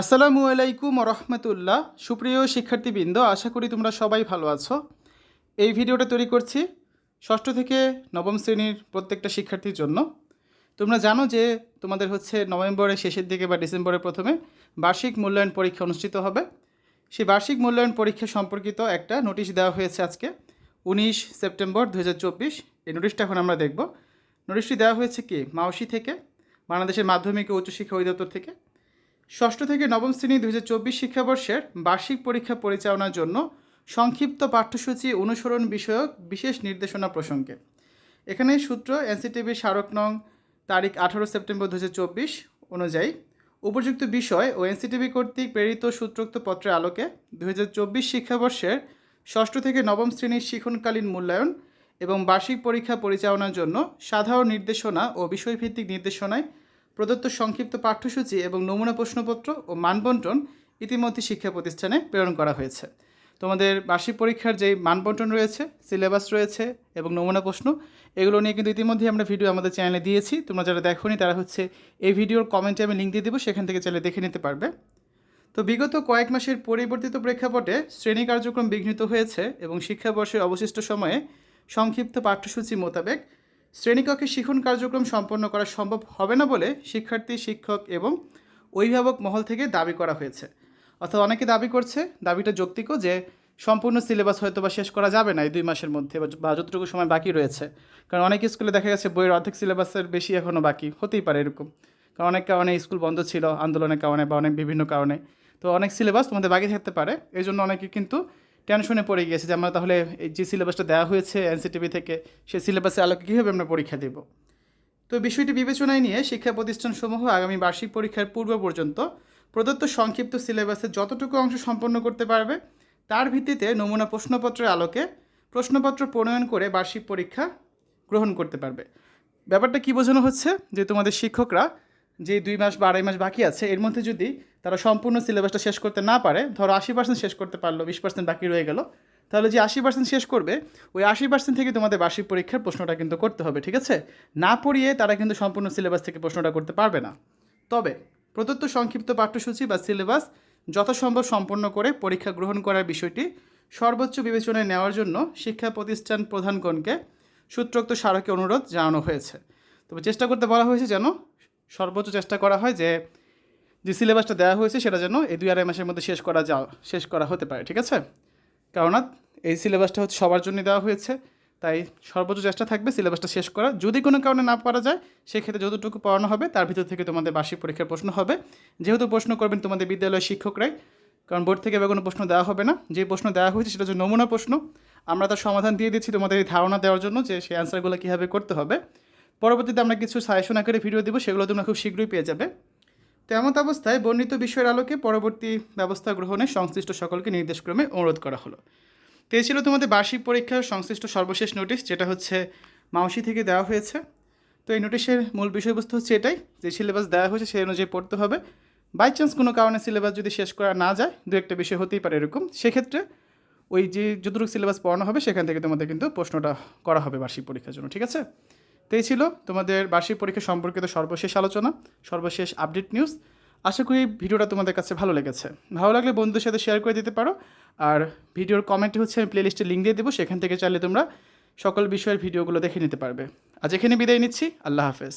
আসসালামু আলাইকুম রহমতুল্লাহ। সুপ্রিয় শিক্ষার্থীবৃন্দ, আশা করি তোমরা সবাই ভালো আছো। এই ভিডিওটা তৈরি করছি ষষ্ঠ থেকে নবম শ্রেণির প্রত্যেকটা শিক্ষার্থীর জন্য। তোমরা জানো যে তোমাদের হচ্ছে নভেম্বরের শেষের দিকে বা ডিসেম্বরের প্রথমে বার্ষিক মূল্যায়ন পরীক্ষা অনুষ্ঠিত হবে। সেই বার্ষিক মূল্যায়ন পরীক্ষা সম্পর্কিত একটা নোটিশ দেওয়া হয়েছে আজকে, উনিশ সেপ্টেম্বর দু হাজার চব্বিশ। এই নোটিশটা এখন আমরা দেখব। নোটিশটি দেওয়া হয়েছে কি? মাউসি থেকে, বাংলাদেশের মাধ্যমিক ও উচ্চশিক্ষা অধিদপ্তর থেকে। ষষ্ঠ থেকে নবম শ্রেণি দু শিক্ষাবর্ষের বার্ষিক পরীক্ষা পরিচালনার জন্য সংক্ষিপ্ত পাঠ্যসূচি অনুসরণ বিষয়ক বিশেষ নির্দেশনা প্রসঙ্গে। এখানে সূত্র এনসিটিভি স্মারক নং তারিখ আঠারো সেপ্টেম্বর দু অনুযায়ী উপযুক্ত বিষয় ও এনসিটিভি কর্তৃক প্রেরিত সূত্রোক্ত পত্রের আলোকে দু শিক্ষাবর্ষের ষষ্ঠ থেকে নবম শ্রেণির শিখনকালীন মূল্যায়ন এবং বার্ষিক পরীক্ষা পরিচালনার জন্য সাধারণ নির্দেশনা ও বিষয়ভিত্তিক নির্দেশনায় প্রদত্ত সংক্ষিপ্ত পাঠ্যসূচি এবং নমুনা প্রশ্নপত্র ও মানবন্টন ইতিমধ্যে শিক্ষা প্রতিষ্ঠানে প্রেরণ করা হয়েছে। তোমাদের বার্ষিক পরীক্ষার যেই মানবন্টন রয়েছে, সিলেবাস রয়েছে এবং নমুনা প্রশ্ন, এগুলো নিয়ে কিন্তু ইতিমধ্যে আমরা ভিডিও আমাদের চ্যানেলে দিয়েছি। তোমরা যারা দেখোনি, তারা হচ্ছে এই ভিডিওর কমেন্টে আমি লিঙ্ক দিয়ে দেবো, সেখান থেকে চ্যানেলে দেখে নিতে পারবে। তো বিগত কয়েক মাসের পরিবর্তিত প্রেক্ষাপটে শ্রেণি কার্যক্রম বিঘ্নিত হয়েছে এবং শিক্ষাবর্ষের অবশিষ্ট সময়ে সংক্ষিপ্ত পাঠ্যসূচি মোতাবেক শ্রেণীকক্ষে শিখন কার্যক্রম সম্পন্ন করা সম্ভব হবে না বলে শিক্ষার্থী, শিক্ষক এবং অভিভাবক মহল থেকে দাবি করা হয়েছে। অর্থাৎ অনেকে দাবি করছে, দাবিটা যৌক্তিকও যে সম্পূর্ণ সিলেবাস হয়তো বা শেষ করা যাবে না এই দুই মাসের মধ্যে বা- যতটুকু সময় বাকি রয়েছে। কারণ অনেক স্কুলে দেখা গেছে বইয়ের অর্ধেক সিলেবাসের বেশি এখনও বাকি, হতেই পারে এরকম। কারণ অনেক কারণে স্কুল বন্ধ ছিল আন্দোলনের কারণে বা অনেক বিভিন্ন কারণে। তো অনেক সিলেবাস তোমাদের বাকি থাকতে পারে। এই জন্য অনেকে কিন্তু টেনশনে পড়ে গিয়েছে যে আমরা তাহলে এই যে সিলেবাসটা দেওয়া হয়েছে এনসিটিভি থেকে, সেই সিলেবাসের আলোকে কীভাবে আমরা পরীক্ষা দেব? তো বিষয়টি বিবেচনায় নিয়ে শিক্ষা প্রতিষ্ঠানসমূহ আগামী বার্ষিক পরীক্ষার পূর্ব পর্যন্ত প্রদত্ত সংক্ষিপ্ত সিলেবাসের যতটুকু অংশ সম্পন্ন করতে পারবে, তার ভিত্তিতে নমুনা প্রশ্নপত্রের আলোকে প্রশ্নপত্র প্রণয়ন করে বার্ষিক পরীক্ষা গ্রহণ করতে পারবে। ব্যাপারটা কী বোঝানো হচ্ছে? যে তোমাদের শিক্ষকরা যে দুই মাস বা আড়াই মাস বাকি আছে, এর মধ্যে যদি তারা সম্পূর্ণ সিলেবাসটা শেষ করতে না পারে, ধরো আশি পার্সেন্ট শেষ করতে পারল, বিশ পার্সেন্ট বাকি রয়ে গেল, তাহলে যে আশি পার্সেন্ট শেষ করবে, ওই আশি পার্সেন্ট থেকে তোমাদের বার্ষিক পরীক্ষার প্রশ্নটা কিন্তু করতে হবে, ঠিক আছে? না পড়িয়ে তারা কিন্তু সম্পূর্ণ সিলেবাস থেকে প্রশ্নটা করতে পারবে না। তবে প্রদত্ত সংক্ষিপ্ত পাঠ্যসূচি বা সিলেবাস যথাসম্ভব সম্পন্ন করে পরীক্ষা গ্রহণ করার বিষয়টি সর্বোচ্চ বিবেচনায় নেওয়ার জন্য শিক্ষা প্রতিষ্ঠান প্রধানগণকে সূত্রোক্ত স্মারকে অনুরোধ জানানো হয়েছে। তবে চেষ্টা করতে বলা হয়েছে যেন সর্বোচ্চ চেষ্টা করা হয় যে যে সিলেবাসটা দেওয়া হয়েছে, সেটা যেন এই দুই আড়াই মাসের মধ্যে শেষ করা যা শেষ করা হতে পারে, ঠিক আছে? কেননা এই সিলেবাসটা হচ্ছে সবার জন্য দেওয়া হয়েছে, তাই সর্বোচ্চ চেষ্টা থাকবে সিলেবাসটা শেষ করা। যদি কোনো কারণে না পারা যায়, সেক্ষেত্রে যতটুকু পড়ানো হবে, তার ভিতর থেকে তোমাদের বার্ষিক পরীক্ষার প্রশ্ন হবে। যেহেতু প্রশ্ন করবেন তোমাদের বিদ্যালয়ের শিক্ষকরাই, কারণ বোর্ড থেকে এবার কোনো প্রশ্ন দেওয়া হবে না। যে প্রশ্ন দেওয়া হয়েছে, সেটা হচ্ছে নমুনা প্রশ্ন। আমরা তার সমাধান দিয়ে দিচ্ছি তোমাদের এই ধারণা দেওয়ার জন্য যে সেই অ্যান্সারগুলো কীভাবে করতে হবে। পরবর্তীতে আমরা কিছু সাজেশন আকারে ভিডিও দেবো, সেগুলো তোমরা খুব শীঘ্রই পেয়ে যাবে। তো এমত অবস্থায় বর্ণিত বিষয়ের আলোকে পরবর্তী ব্যবস্থা গ্রহণে সংশ্লিষ্ট সকলকে নির্দেশক্রমে অনুরোধ করা হলো। তো এই ছিল তোমাদের বার্ষিক পরীক্ষার সংশ্লিষ্ট সর্বশেষ নোটিশ যেটা হচ্ছে মাউসি থেকে দেওয়া হয়েছে। তো এই নোটিশের মূল বিষয়বস্তু হচ্ছে এটাই, যে সিলেবাস দেওয়া হয়েছে সেই অনুযায়ী পড়তে হবে। বাই চান্স কোনো কারণে সিলেবাস যদি শেষ করা না যায়, দু একটা বিষয় হতেই পারে এরকম, সেক্ষেত্রে ওই যে যতটুকু সিলেবাস পড়ানো হবে, সেখান থেকে তোমাদের কিন্তু প্রশ্নটা করা হবে বার্ষিক পরীক্ষার জন্য, ঠিক আছে? তো এই ছিল তোমাদের বার্ষিক পরীক্ষা সম্পর্কিত সর্বশেষ আলোচনা, সর্বশেষ আপডেট নিউজ আশা করি ভিডিওটা তোমাদের কাছে ভালো লেগেছে। ভালো লাগলে বন্ধুদের সাথে শেয়ার করে দিতে পারো। আর ভিডিওর কমেন্টে হচ্ছে আমি প্লেলিস্টে লিঙ্ক দিয়ে দেবো, সেখান থেকে চাইলে তোমরা সকল বিষয়ের ভিডিওগুলো দেখে নিতে পারবে। আজ এখানে বিদায় নিচ্ছি। আল্লাহ হাফেজ।